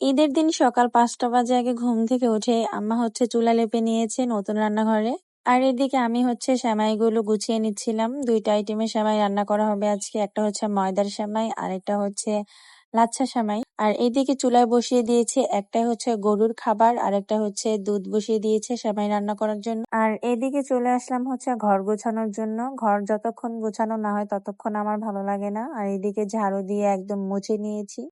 ঈদের দিন সকাল পাঁচটা বাজে আগে ঘুম থেকে উঠে আম্মা হচ্ছে চুলা লেপে নিয়েছে নতুন রান্নাঘরে। আর এদিকে আমি হচ্ছে সেমাইগুলো গুছিয়ে নিচ্ছিলাম। দুইটা আইটেমের সেমাই রান্না করা হবে আজকে। একটা হচ্ছে ময়দার সেমাই আর একটা হচ্ছে লাচ্ছা সেমাই। আর এইদিকে চুলায় বসিয়ে দিয়েছি একটা হচ্ছে গরুর খাবার আর একটা হচ্ছে দুধ বসিয়ে দিয়েছে সেমাই রান্না করার জন্য। আর এদিকে চলে আসলাম হচ্ছে ঘর গোছানোর জন্য। ঘর যতক্ষণ গোছানো না হয় ততক্ষণ আমার ভালো লাগে না। আর এদিকে ঝাড়ু দিয়ে একদম মুছে নিয়েছি।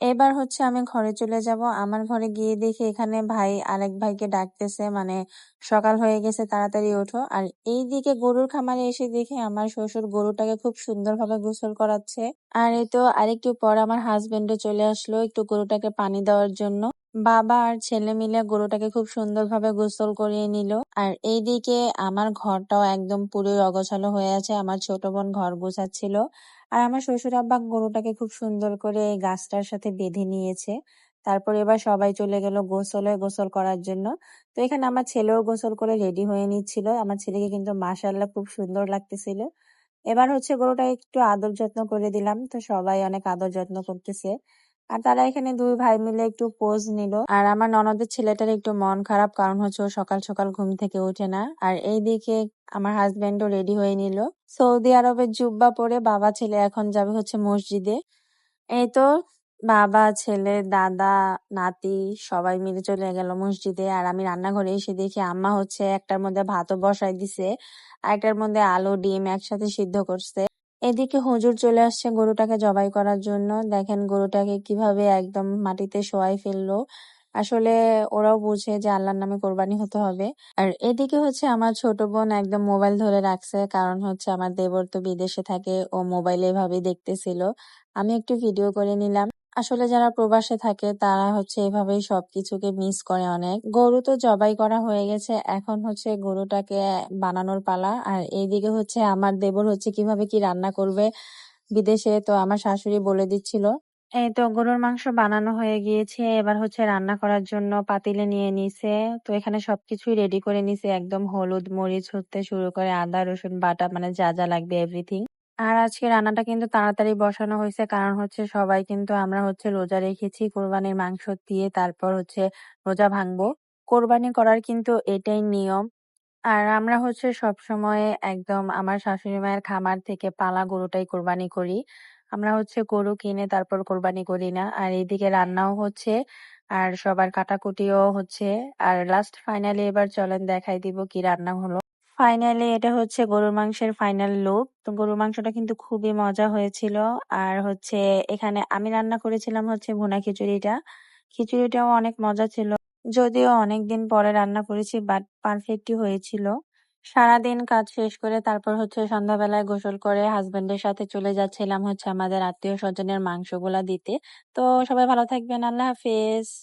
এবার হচ্ছে আমি ঘরে চলে যাব। আমার ঘরে গিয়ে দেখি এখানে ভাই আরেক ভাইকে ডাকতেছে মানে সকাল হয়ে গেছে, তাড়াতাড়ি ওঠো। আর এই দিকে গরুর খামারে এসে দেখে আমার শ্বশুর গরুটাকে খুব সুন্দরভাবে গোসল করাচ্ছে। আর এই তো আরেকটু পর আমার হাজবেন্ডও চলে আসলো একটু গরুটাকে পানি দেওয়ার জন্য। বাবা আর ছেলে মিলে গরুটাকে খুব সুন্দরভাবে গোসল করিয়ে নিল। আর এইদিকে আমার ঘরটাও একদম পুরো অগোছালো হয়ে আছে। আমার ছোট বোন ঘর গোছাচ্ছিল। আর আমার শ্বশুর আব্বা গরুটাকে খুব সুন্দর করে এই গাছটার সাথে বেঁধে নিয়েছে। তারপর এবার সবাই চলে গেল গোসলে, গোসল করার জন্য। তো এখানে আমার ছেলেও গোসল করে রেডি হয়ে নিচ্ছিল। আমার ছেলেকে কিন্তু মাসাল্লাহ খুব সুন্দর লাগতেছিল। এবার হচ্ছে গরুটা একটু আদর যত্ন করে দিলাম। তো সবাই অনেক আদর যত্ন করতেছে। আর তারা এখানে দুই ভাই মিলে একটু পোজ নিল। আর আমার ননদের ছেলেটার একটু মন খারাপ, কারণ হচ্ছে ও সকাল সকাল ঘুম থেকে ওঠে না। আর এই দিকে আমার হাজবেন্ডও রেডি হয়ে নিল। সৌদি আরবের জুব্বা পরে বাবা ছেলে এখন যাবে হচ্ছে মসজিদে। এই তো বাবা, ছেলে, দাদা, নাতি সবাই মিলে চলে গেল মসজিদে। আর আমি রান্নাঘরে এসে দেখি আম্মা হচ্ছে একটার মধ্যে ভাতও বসাই দিছে আর একটার মধ্যে আলু, ডিম একসাথে সিদ্ধ করছে। এদিকে হুজুর চলে আসছে গরুটাকে জবাই করার জন্য। দেখেন গরুটাকে কীভাবে একদম মাটিতে শোয়াই ফেলল। আসলে ওরাও বুঝে যে আল্লাহর নামে কোরবানি হতে হবে। আর এদিকে হচ্ছে আমার ছোট বোন একদম মোবাইল ধরে রাখছে, কারণ হচ্ছে আমার দেবর তো বিদেশে থাকে, ও মোবাইলে এভাবে দেখতেছিল। আমি একটু ভিডিও করে নিলাম। আসলে যারা প্রবাসে থাকে, তারা হচ্ছে এভাবেই সবকিছুকে মিস করে অনেক। গরু তো জবাই করা হয়ে গেছে, এখন হচ্ছে গরুটাকে বানানোর পালা। আর এইদিকে হচ্ছে আমার দেবর হচ্ছে কীভাবে কি রান্না করবে বিদেশে, তো আমার শাশুড়ি বলে দিচ্ছিল। এই তো গরুর মাংস বানানো হয়ে গিয়েছে, এবার হচ্ছে রান্না করার জন্য পাতিলে নিয়ে নিছে। তো এখানে সবকিছুই রেডি করে নিছে, একদম হলুদ মরিচ হতে শুরু করে আদা, রসুন, বাটা মানে যা যা লাগবে এভরিথিং আর আজকে রান্নাটা কিন্তু তাড়াতাড়ি বসানো হয়েছে। কারণ হচ্ছে সবাই কিন্তু আমরা হচ্ছে রোজা রেখেছি, কোরবানির মাংস দিয়ে তারপর হচ্ছে রোজা ভাঙবো। কোরবানি করার কিন্তু এটাই নিয়ম। আর আমরা হচ্ছে সবসময় একদম আমার শাশুড়ি মায়ের খামার থেকে পালা গরুটাই কোরবানি করি। আমরা হচ্ছে গরু কিনে তারপর কোরবানি করি না। আর এদিকে রান্নাও হচ্ছে, আর সবার কাটাকুটিও হচ্ছে। আর লাস্ট ফাইনালি এবার চলেন দেখাই দিব কি রান্না হলো। ফাইনালি এটা হচ্ছে গরুর মাংসের ফাইনাল লুক তো গরুর মাংসটা কিন্তু খুবই মজা হয়েছিল। আর হচ্ছে এখানে আমি রান্না করেছিলাম হচ্ছে ভুনা খিচুড়িটা। খিচুড়িটাও অনেক মজা ছিল। যদিও অনেকদিন পরে রান্না করেছি বাট পারফেক্টই হয়েছিল। সারাদিন কাজ শেষ করে তারপর হচ্ছে সন্ধ্যাবেলায় গোসল করে হাজবেন্ডের সাথে চলে যাচ্ছিলাম হচ্ছে আমাদের আত্মীয় স্বজনের মাংসগুলা দিতে। তো সবাই ভালো থাকবেন। আল্লাহ হাফেজ।